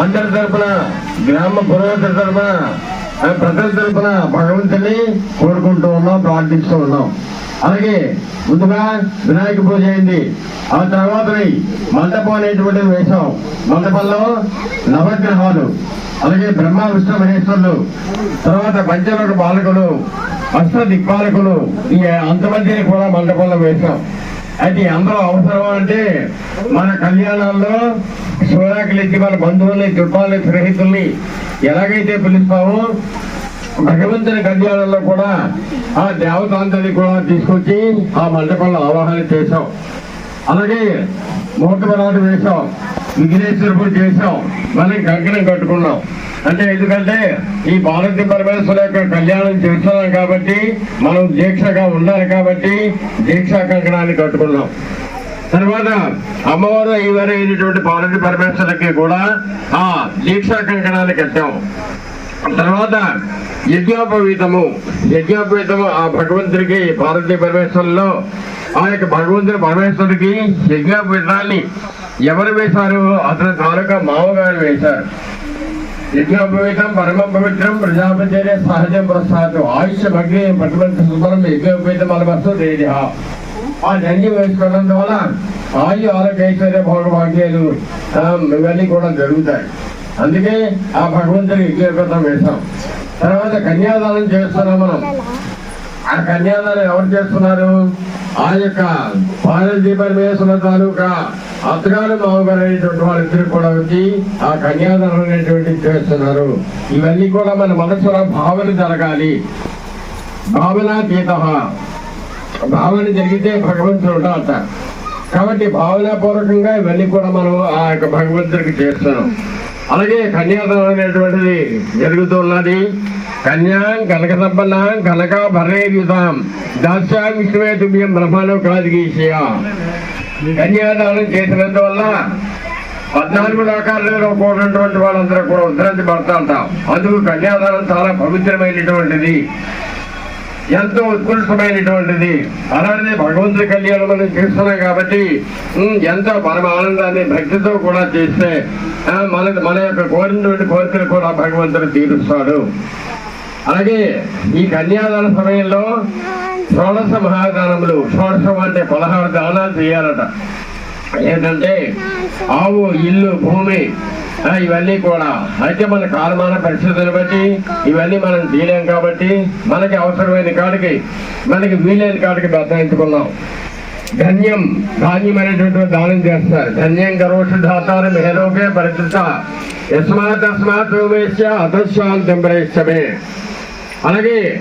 అందరి తరపున గ్రామ పురోగతి తరపున ప్రజల తరపున భగవంతుని కోరుకుంటూ ఉన్నాం ప్రార్థిస్తూ ఉన్నాం. అలాగే ముందుగా వినాయక పూజ అయింది. ఆ తర్వాత మండపం అనేటువంటిది వేశాం. మండపంలో నవగ్రహాలు అలాగే బ్రహ్మ విష్ణు మహేశ్వరులు తర్వాత పంచలోక పాలకులు అష్ట దిక్పాలకులు ఈ అంతమందిని కూడా మండపంలో వేశాం. అది అందరూ అవసరం అంటే మన కళ్యాణాల్లో సూర్యాకులెత్తి మన బంధువుల్ని చుట్టాలని స్నేహితుల్ని ఎలాగైతే పిలుస్తామో భగవంతుని కళ్యాణంలో కూడా ఆ దేవతాంతని కూడా తీసుకొచ్చి ఆ మండపంలో ఆవాహన చేశాం. అలాగే ముహూర్తపరాలు వేశాం. విఘ్నేశ్వర చేశాం. మనం కంకణం కట్టుకున్నాం. అంటే ఎందుకంటే ఈ పార్వతీ పరమేశ్వర యొక్క కళ్యాణం చేస్తున్నాం కాబట్టి మనం దీక్షగా ఉండాలి కాబట్టి దీక్షా కంకణాన్ని కట్టుకున్నాం. తర్వాత అమ్మవారు ఈవారు అయినటువంటి పార్వతి పరమేశ్వరులకి కూడా ఆ దీక్షా కంకణాన్ని కట్టాం. తర్వాత యజ్ఞోపవీతము. యజ్ఞోపవీతము ఆ భగవంతుడికి పార్వతీ పరమేశ్వరులో ఆ యొక్క భగవంతుడి పరమేశ్వరుడికి యజ్ఞోపవీతాన్ని ఎవరు వేశారు? అతని తాలూకా మామగారు వేశారు. యజ్ఞోపవీతం పరమ పవిత్రం ప్రజాపచర్య సహజం ప్రసాదం. ఆయుష్య భగ్ని పట్టుబడి సుమరం యజ్ఞోపవీతం అలవస్తు దేహ ఆ జంగి వేసుకోవడం వల్ల ఆయు ఆరోగ్య ఐశ్వర్య భోగభాగ్యాలు ఇవన్నీ కూడా జరుగుతాయి. అందుకే ఆ భగవంతుడికి యజ్ఞోపేతం వేశాం. తర్వాత కన్యాదానం చేస్తున్నాం మనం. ఆ కన్యాదానం ఎవరు చేస్తున్నారు? ఆ యొక్క పార్వతీ తాలూకా అత్తగారు మామగారు అనేటువంటి వాళ్ళిద్దరు కూడా వచ్చి ఆ కన్యాదానం అనేటువంటి చేస్తున్నారు. ఇవన్నీ కూడా మన మనసులో భావన జరగాలి. భావనాతీత భావన జరిగితే భగవంతుడు ఉంటాడట. కాబట్టి భావనాపూర్వకంగా ఇవన్నీ కూడా మనం ఆ యొక్క భగవంతుడికి చేస్తున్నాం. అలాగే కన్యాదానం అనేటువంటిది జరుగుతున్నది. కన్యాం కనక సంపన్నాం కనక భరణయుతాం దాస్యాం విష్ణువే తుభ్యం బ్రహ్మలో కాదిగీషయ కన్యాదానం చేసినందువల్ల పద్నాలుగు లోకాలలో కూడినటువంటి వాళ్ళందరూ కూడా ఉద్ధరించబడతా ఉంటాం. అందుకు కన్యాదానం చాలా పవిత్రమైనటువంటిది. ఎంతో ఉత్కృష్టమైనటువంటిది. అలానే భగవంతుడి కళ్యాణం మనం చేస్తున్నాం కాబట్టి ఎంతో పరమ ఆనందాన్ని భక్తితో కూడా చేస్తే మన మన యొక్క కోరినటువంటి కోరికలు కూడా భగవంతుడు తీరుస్తాడు. అలాగే ఈ కన్యాదాన సమయంలో షోడశ మహాదానములు షోడశం అంటే పదహారు దానాలు చేయాలట. ఏంటంటే ఆవు ఇల్లు భూమి ఇవన్నీ కూడా. అయితే మన కాలమాన పరిస్థితులను బట్టి ఇవన్నీ మనం చేయలేం కాబట్టి మనకి అవసరమైన కాడికి మనకి వీలైన కాడికి బద్దాయించుకున్నాం ధన్యం ధాన్యం అనేటువంటి దానం చేస్తారు. ధన్యం కరోష దాతారు మేలోకే పరిస్థిత యస్మాత్ అస్మాత్ వేశ్య అతశాంతం అలాగే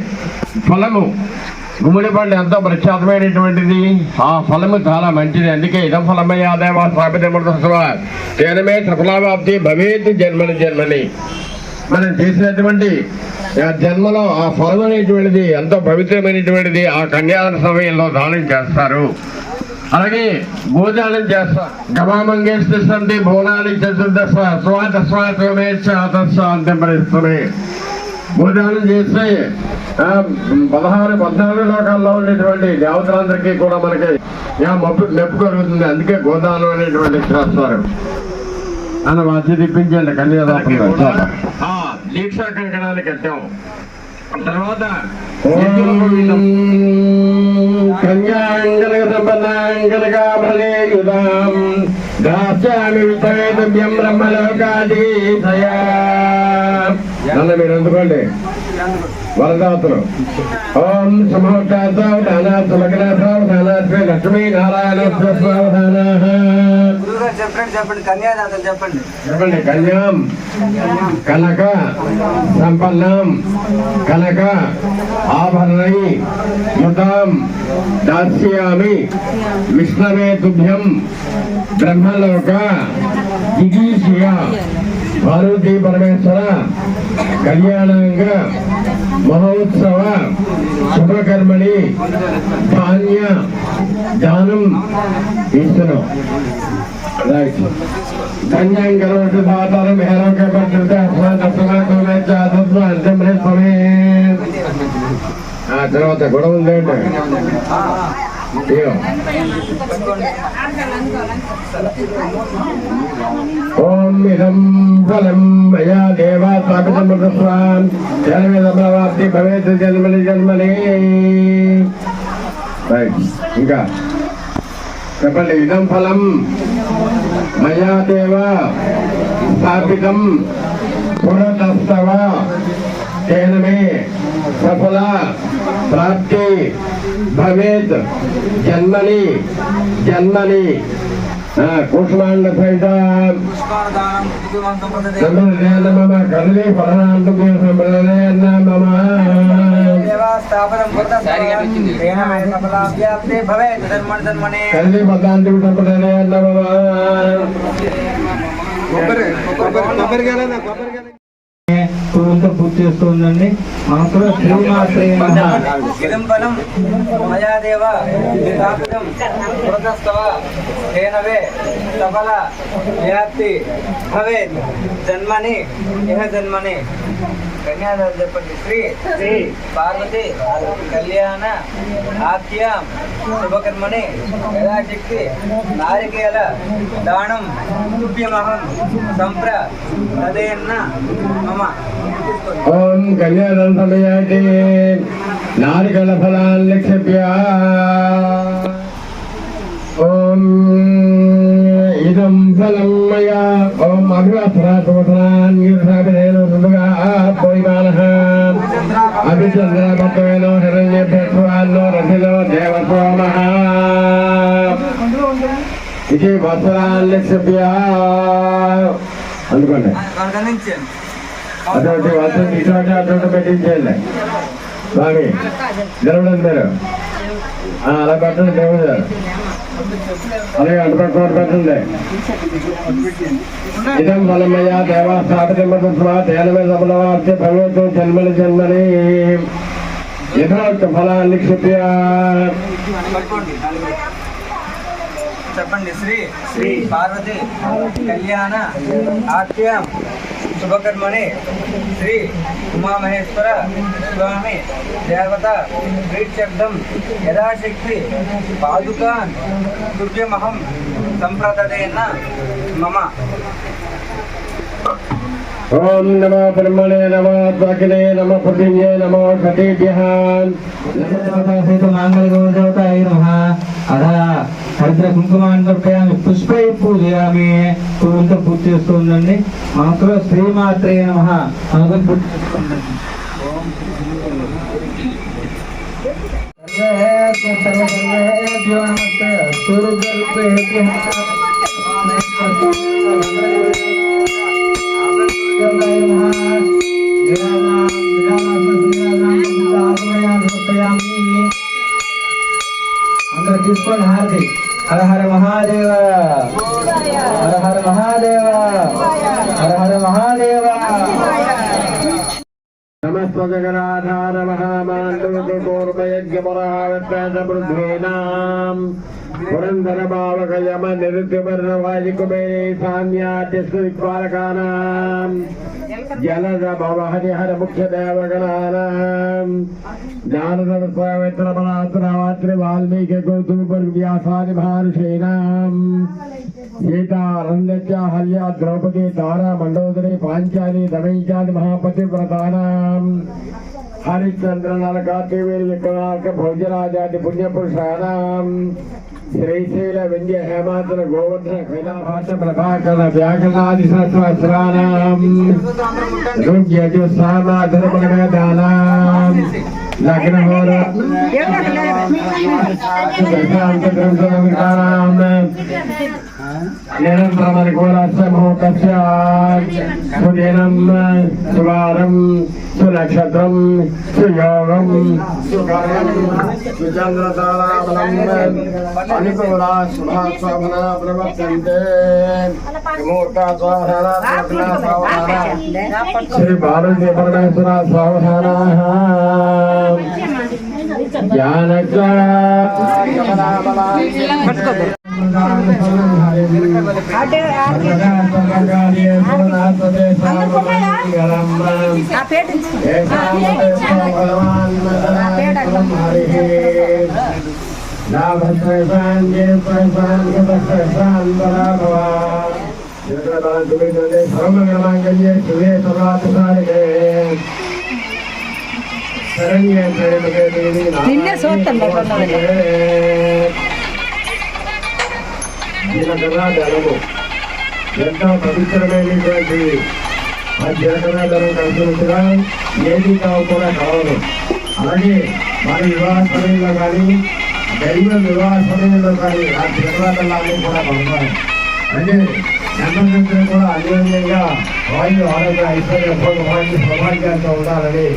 ఫలము. గుమ్మడి పండు ఎంతో ప్రఖ్యాతమైనటువంటిది. ఆ ఫలము చాలా మంచిది. అందుకే ఇదం ఫలమయ్యా దేవా స్థాపితమృతస్వ తేనమే సఫలాభాప్తి భవేత్ జన్మని జన్మని. మనం చేసినటువంటి జన్మలో ఆ ఫలం అనేటువంటిది ఎంతో పవిత్రమైనటువంటిది. ఆ కన్యాదాన సమయంలో దానం చేస్తారు. అలాగే భోజనం చేస్తారు గమామంగేస్తుంది భోనాన్ని చతుర్దశ స్వాత స్వాతమే అతస్వాంతం పరిస్థితులే భోజనం చేస్తే పదహారు పద్నాలుగు లోకాల్లో ఉండేటువంటి దేవతలందరికీ కూడా మనకి మెప్పు మెప్పు కలుగుతుంది. అందుకే గోదానం అనేటువంటి చేస్తారు అన్న మధ్య తిప్పించండి కన్యాదానం ఆ, దీక్షా కంకణాలు కట్టాం తర్వాత కన్యాంగనక దాస్యామి వితవేదవ్యం బ్రహ్మలోకాధీశయా. నన్ను మీరు అందుకోండి వరదాతులు ఓం సమోక్షాతో దానాత్ సులగ్నాథో దానాత్మే లక్ష్మీ నారాయణ చెప్పండి చెప్పండి కన్యాదాతం చెప్పండి చెప్పండి కన్యాం కనక సంపన్నం కనక ఆభరణై మృతాం దాస్యామి విష్ణవే తుభ్యం బ్రహ్మలోక జిగీషియ పార్వతీ పరమేశ్వర కళ్యాణాంగ మహోత్సవ శుభకర్మణి ధాన్య దానం ఇస్తున్నాం రైట్ కన్యాం కరోటు దాతారం హేరోకే పట్టుతే అస్మాత్ అస్మాత్ మేచ అతత్వ అంతమ్రే స్వమే ఆ తర్వాత గొడవ ఉందండి ఇదిగో. ఓం ఇదం ఫలం మయా దేవా స్థాపితమృతస్వాన్ జన్మవాప్తి భవేత్ జన్మని జన్మని. రైట్ ఇంకా. చెప్పండి ఇదం ఫలం మయా దేవ స్థాపితం పురతస్తవ. తేన మే సఫల ప్రాప్తి భవేత్ జన్మని జన్మని. కూష్మాండ సహిత మమ కదలి ఫలనాంతకు సంబలనే మమ కదలి మమ నమః. పూర్తి చేస్తుందండి మయా దేవ స్థాపితం కృతస్తవ సఫల వ్యాప్తి భవేత్. జన్మని ఇహ జన్మని కన్యాదారు చెప్పండి. శ్రీ శ్రీ పార్వతి కళ్యాణ ఆఖ్యాం శుభకర్మణి యథాశక్తి నారికేల దానం తుభ్యమహం సంప్ర తదేన్న మమ. ఓం కన్యాదం సమయాతి నారికల ఫలాన్ నిక్షేప్య ఓం ఇదం ఫలం మయా. ఓం అభివాసనాథోధనాన్ గిరిసాభిధేనో సుడుగా పోయిమానః అభిచంద్రమత్వేనో హిరణ్యభ్యస్వాన్నో రథిలో దేవసోమః ఇది వత్సరాన్ నిక్షేప్య అందుకోండి. అటువంటి వసతి ఇటువంటి అటువంటి పెట్టించేయండి. స్వామి గెలవడం మీరు అలా పెట్టండి దేవుడు గారు. అలాగే అటుపక్కన పెట్టండి. ఇదం ఫలమయ్య దేవా స్థాపితమృతస్వా తేనమే సఫలవార్తే భగవతు జన్మని జన్మని. యథోక్త ఫలాన్ని క్షిప్య. చెప్పండి. శ్రీ శ్రీ పార్వతి కళ్యాణ ఆత్యం శుభకర్మణి శ్రీ ఉమామహేశ్వర స్వామి దేవత ప్రీత్యర్థం యథాశక్తి పాదుకాన్ దుర్యమహం సంప్రదదేన మమ. ఓం నమ బ్రహ్మణే నమో త్వకినే నమో పృథివ్యే నమ సతీభ్యః. సహిత హరిద్ర కుంకుమాన్ని పుష్పై పూజయామి పూలతో పూజ చేస్తూ ఉండండి శ్రీమాత్రే నమః. పూజ చేసుకోండి సర్వేభ్యో నమస్తే సూర్యగల్పేభ్యః అందరూ తీసుకోండి హారతి హర హర మహాదేవ హర హర మహాదేవ హర హర మహాదేవ నమస్త జగన్నాథార మహామాండవృద్ధీనాం పురంధర భావక యమ నిరుద్యవర్ణ వాజికుమేరే సామ్యాద్యస్వారకానాం జలద భవ హరిహర ముఖ్య దేవగణానాం జ్ఞానదర స్వామిత్ర బలాత్రావాత్రి వాల్మీకి గౌతమ వ్యాసాది మహర్షీనాం సీతారంధ్య హల్య ద్రౌపది తారా మండోదరి పాంచాలి దమయించాది మహాపతి వ్రతానాం హరిశ్చంద్ర నలకాదేవి విక్రమార్క భోజరాజాది పుణ్యపురుషానాం శ్రీశైల వింధ్య హేమాచల గోవర్ధన కైలాభాష ప్రభాకర వ్యాకరణాది సహస్రానాం. రుగ్యజుస్సామాధర్మవేదానాం లగ్నహోర దశాంత గ్రంథానాం నిరంతరమనుకూలస్యముహూర్తస్య సుదినం సువారం సునక్షత్రం సుయోగం సుకరణం సుచంద్రతారాబలం అనుకూల శుభాశోభన ప్రవర్తంతే ముహూర్త స్వాధాన శ్రీ పార్వతీ పరమేశ్వర సావధాన సర్వమంగళమాంగళ్యే శివే సర్వార్థసారికే నిన్నే చూస్తాను బాగున్నది. జీలకర్రధనము ఎంతో పవిత్రమైనటువంటి ఆ జీలకర్రధనం కలిసినట్టుగా ఏది కావు కూడా కావదు. అలాగే మన వివాహ సమయంలో కానీ దైవ వివాహ సమయంలో కానీ ఆ జీలకర్రధనాన్ని కూడా పంపాలి అంటే ఎంతమంది కూడా అన్యోన్యంగా వాయు ఆరోగ్య ఐశ్వర్య భోగవాన్ని సౌభాగ్యంతో ఉండాలని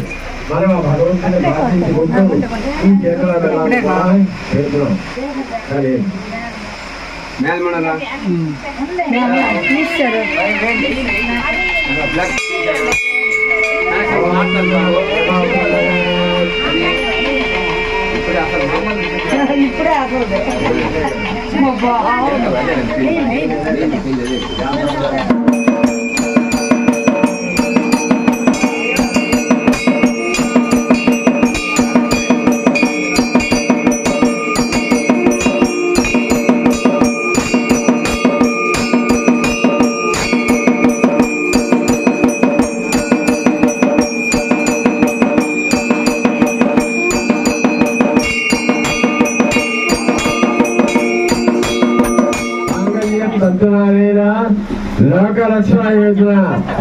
మనం ఆ భగవంతుని ప్రార్థించుకుంటూ ఈ కూడా పెడుతున్నాం సరే తీశారు ఇప్పుడే ఆగదు మాంగళ్యం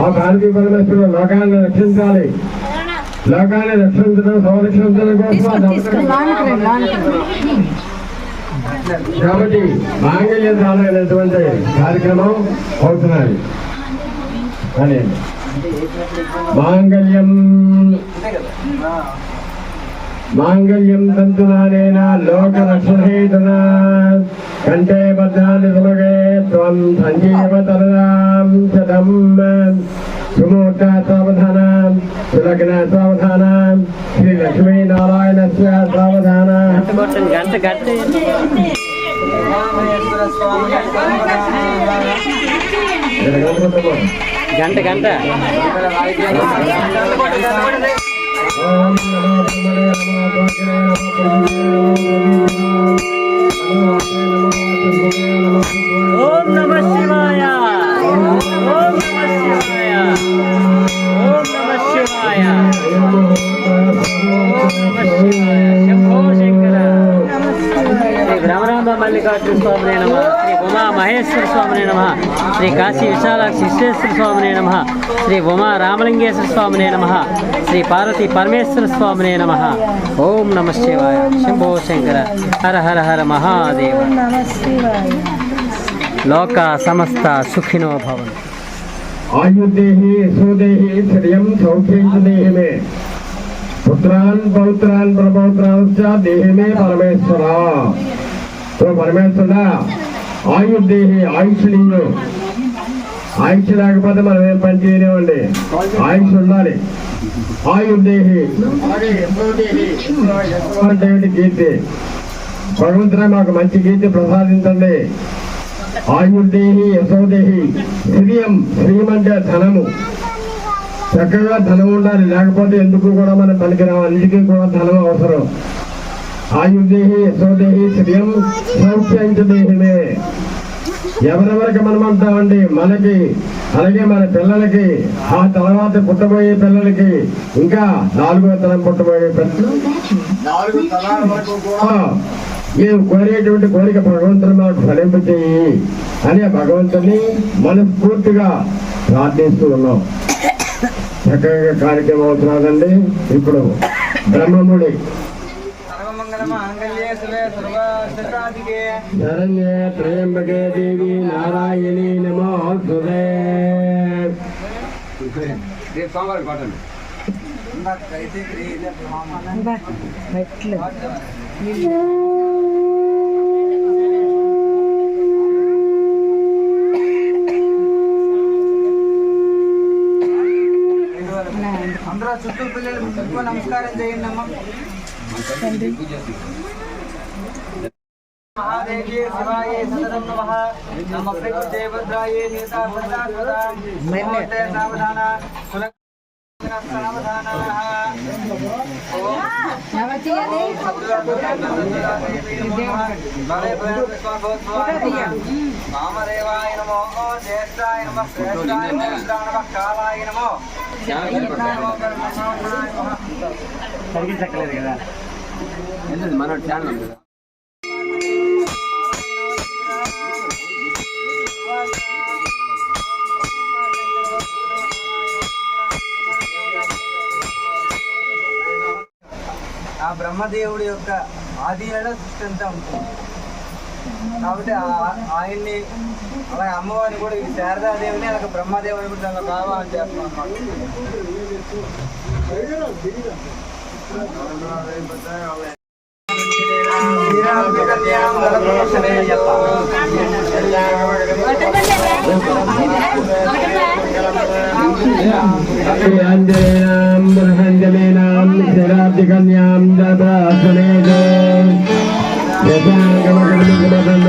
ఆ భారతీ పరమేశ్వరుడు లోకాన్ని రక్షించాలి. లోకాన్ని రక్షించడం సంరక్షించడం కోసం కాబట్టి మాంగళ్య దానమైనటువంటి కార్యక్రమం అవుతున్నది. అని మాంగళ్యం మాంగళ్యం తంతునానేన లోక రక్షణేతునా కంటే బద్ధాన్ని సుమగే త్వం సంజీవ తరదాం శతం. సుమూర్త సావధానం సులగ్న సావధానం శ్రీ లక్ష్మీ నారాయణస్య సావధానం. గంట గంట. స్వామి భ్రమరాంబ మల్లికార్జున శ్రీ ఉమా మహేశ్వర స్వామిని నమ. శ్రీ కాశీ విశాలాక్షి విశ్వేశ్వర స్వామిని నమ. శ్రీ ఉమా రామలింగేశ్వర స్వామిని నమ. శ్రీ పార్వతి పరమేశ్వర స్వామిని నమ. ఓం నమ శివాయ. శంభో శంకర. హర హర హర మహాదేవ. లోక సమస్త సుఖినో భవన్ ఆయుర్దేహి సుదేహి శ్రియం సౌఖ్యం దేహి పుత్రాన్ పౌత్రాన్ ప్రపౌత్రాన్ దేహి పరమేశ్వర. ఓ పరమేశ్వర. ఆయుర్దేహి ఆయుష్ నీయు ఆయుష్ లేకపోతే మనం ఏం పని చేయలేమండి. ఆయుష్ ఉండాలి. ఆయుర్దేహి అలాగే అంటే కీర్తి భగవంతుడే మాకు మంచి కీర్తి ప్రసాదించండి. ఆయుర్దేహి యశోదేహి. శ్రీయం శ్రీయం అంటే ధనము. చక్కగా ధనం ఉండాలి. లేకపోతే ఎందుకు కూడా మనం పనికిరాం అన్నిటికీ కూడా ధనం అవసరం. ఆయుర్దేహి యశోదేహి శ్రీయం ఎవరెవరికి మనం అంటామండి మనకి అలాగే మన పిల్లలకి ఆ తర్వాత పుట్టబోయే పిల్లలకి ఇంకా నాలుగో తరం పుట్టబోయే పిల్లలు. మేము కోరేటువంటి కోరిక భగవంతుని మాకు ఫలింపచేయి అని భగవంతుని మనస్ఫూర్తిగా ప్రార్థిస్తూ ఉన్నాం. చక్కగా కార్యక్రమం అవుతున్నదండి. ఇప్పుడు బ్రహ్మముడి త్రయంబకే దేవి నారాయణి నమోస్తుతే ఇందాకైతే గ్రీజ బ్రాహ్మణ మెట్లు అందరూ చుట్టూ పిల్లలు నమస్కారం చేయండి అమ్మ. సదరం నమః జ్యేష్ఠాయ నమ శ్రేష్ఠాయ నమ కాలాయ నమో మనోడు ఛానల్ ఆ బ్రహ్మదేవుడి యొక్క ఆధీనంలో సృష్టి అంతా ఉంటుంది. కాబట్టి ఆ- ఆయన్ని అలాగే అమ్మవారిని కూడా ఈ శారదాదేవిని అలాగే బ్రహ్మదేవుని కూడా దానిలో భావం Jangan jangan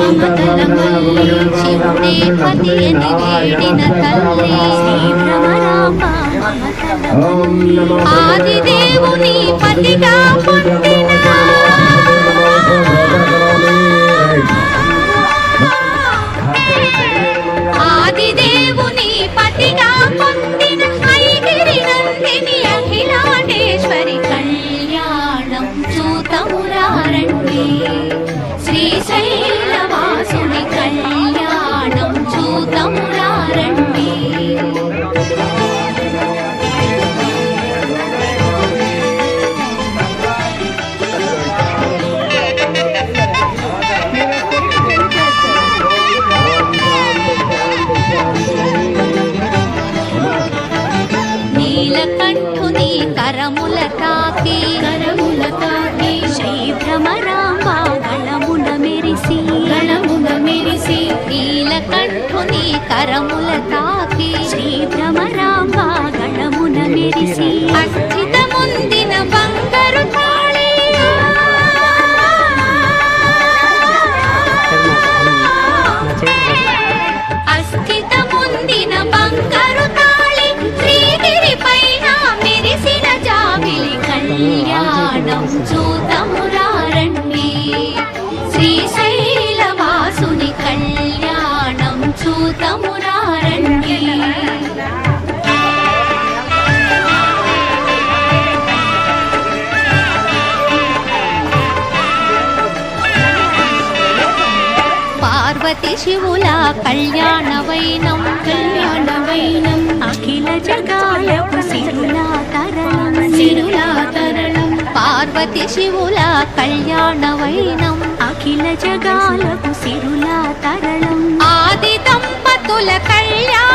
మమతల శివుడే పతి అని వేడిన తల్లి ఆదిదేవుని పతిగా పొందిన ఆదిదేవుని పతిగా పొందిన ఐగిరి నందిని అఖిలాండేశ్వరి కళ్యాణం చూతమురారండి కరముల తాకి శ్రీ భ్రమరాంబ గణమున మెరిసి అస్థిత శివుల కళ్యాణ వైనం అఖిల జగాలకు శిరులా తరణం. శిరులా తరణం పార్వతి శివుల కళ్యాణ వైనం అఖిల జగాల శిరులా తరణం. ఆది దంపతుల కళ్యాణ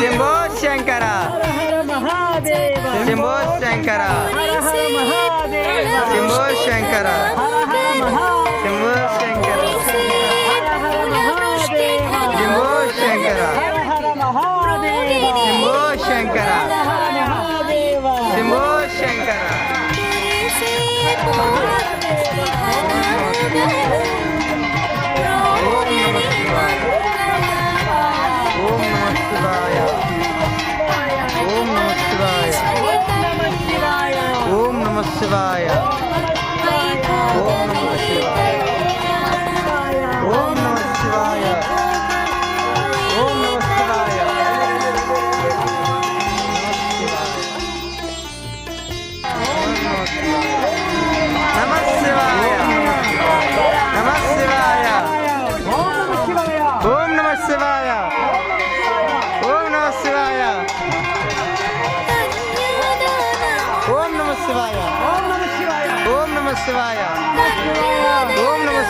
శంభో శంకర శంభో శంకర శంభో శంకర శంభో 是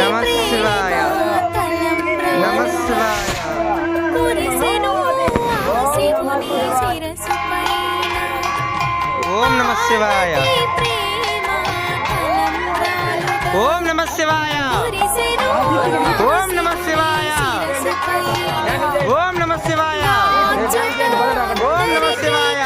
నమస్వాయ నమస్వాయ ఓం నమ శివాయ. ఓం నమ శివాయ. ఓం నమ శివాయ. ఓం నమ శివాయ. ఓం నమ శివాయ.